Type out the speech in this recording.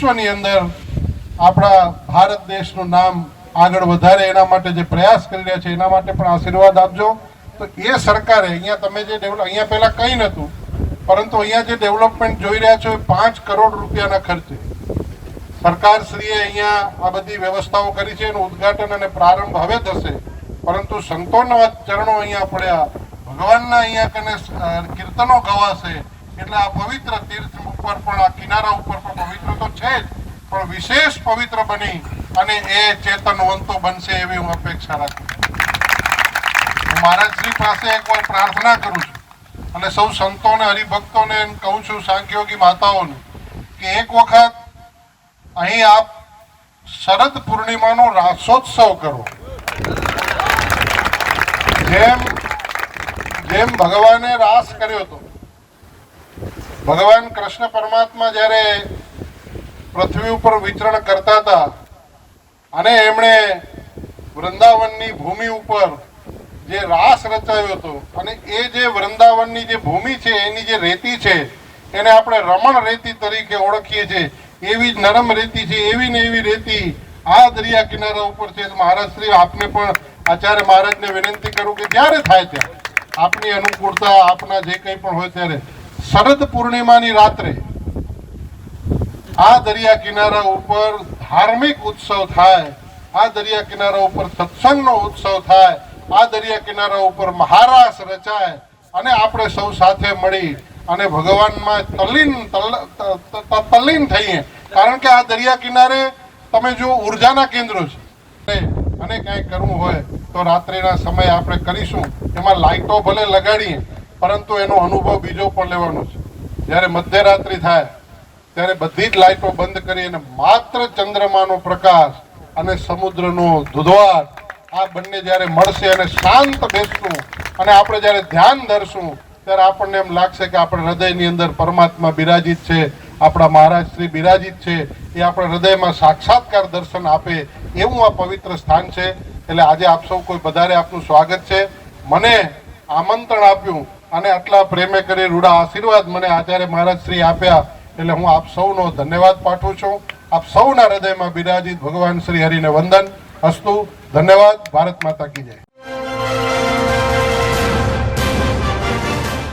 વિશ્વની અંદર આપણા ભારત દેશનું નામ આગળ વધારે, એના માટે જે પ્રયાસ કરી રહ્યા છે, એના માટે પણ આશીર્વાદ આપજો. તો એ સરકારે, અહીંયા તમે જે ડેવલપ અહીંયા પહેલાં કંઈ નહોતું, પરંતુ અહીંયા જે ડેવલપમેન્ટ જોઈ રહ્યા છો, એ પાંચ કરોડ રૂપિયાના ખર્ચે. સરકારશ્રીએ અહીંયા આ બધી વ્યવસ્થાઓ કરી છે, એનું ઉદ્ઘાટન અને પ્રારંભ હવે થશે. પરંતુ સંતોના ચરણો અહીંયા પડ્યા. ભગવાનના અહીંયા કને કીર્તનો ગવાશે. એટલે આ પવિત્ર તીર્થ ઉપર પણ, આ કિનારા ઉપર પણ પવિત્ર તો છે જ, પણ વિશેષ પવિત્ર બની અને એ ચેતનવંતો બનશે એવી હું અપેક્ષા રાખું છું. હું મહારાજ શ્રી પાસે એકવાર પ્રાર્થના કરું છું અને સૌ સંતોને, હરિભક્તોને કહું છું, સાંખ્યોગી માતાઓને, કે એક વખત અહીં આપ શરદ પૂર્ણિમાનો રાસોત્સવ કરો. જેમ જેમ ભગવાને રાસ કર્યો હતો ભગવાન કૃષ્ણ પરમાત્મા જ્યારે પૃથ્વી ઉપર વિચરણ કરતા હતા અને એમણે વૃંદાવનની ભૂમિ ઉપર જે રાસ રચાયો હતો અને એ જે વૃંદાવનની જે ભૂમિ છે, એની જે રેતી છે, એને આપણે રમણ રેતી તરીકે ઓળખીએ છીએ. એવી જ નરમ રેતી છે, એવી ને એવી રેતી આ દરિયા કિનારા ઉપર છે. મહારાજ શ્રી, આપને પણ આચાર્ય મહારાજને વિનંતી કરું કે જ્યારે થાય ત્યારે આપની અનુકૂળતા, આપના જે કંઈ પણ હોય ત્યારે. શરદ પૂર્ણિમાની રાત્રે આ દરિયા કિનારા ઉપર ધાર્મિક ઉત્સવ થાય, આ દરિયા કિનારા ઉપર સત્સંગનો ઉત્સવ થાય, આ દરિયા કિનારા ઉપર મહારાસ રચાય અને આપણે સૌ સાથે મળી અને ભગવાનમાં તલ્લીન તલ્લીન થઈએ. કારણ કે આ દરિયા કિનારે તમે જો ઉર્જાના કેન્દ્રો છે. અને કાંઈ કરવું હોય તો રાત્રિના સમયે આપણે કરીશું. એમાં લાઇટો ભલે લગાડીએ પરંતુ એનો અનુભવ બીજો પણ લેવાનો છે. જ્યારે મધ્યરાત્રિ થાય, ત્યારે બધી જ લાઇટો બંધ કરી અને માત્ર ચંદ્રમાનો પ્રકાશ અને સમુદ્રનો ધુધવાર આ બંને જ્યારે મળશે અને શાંત બેસશું અને આપણે જ્યારે ધ્યાન ધરશું, ત્યારે આપણને એમ લાગશે કે આપણા હૃદયની અંદર પરમાત્મા બિરાજિત છે, આપણા મહારાજ શ્રી બિરાજિત છે, એ આપણા હૃદયમાં સાક્ષાત્કાર દર્શન આપે એવું આ પવિત્ર સ્થાન છે. એટલે આજે આપ સૌ કોઈ વધારે આપનું સ્વાગત છે. મને આમંત્રણ આપ્યું અને આટલા પ્રેમે કરી રૂડા આશીર્વાદ મને આચાર્ય મહારાજ શ્રી આપ્યા, એટલે હું આપ સૌનો ધન્યવાદ પાઠવું છું. આપ સૌના હૃદયમાં બિરાજિત ભગવાન શ્રી હરિને વંદન. અસ્તુ, ધન્યવાદ. ભારત માતા કી જય.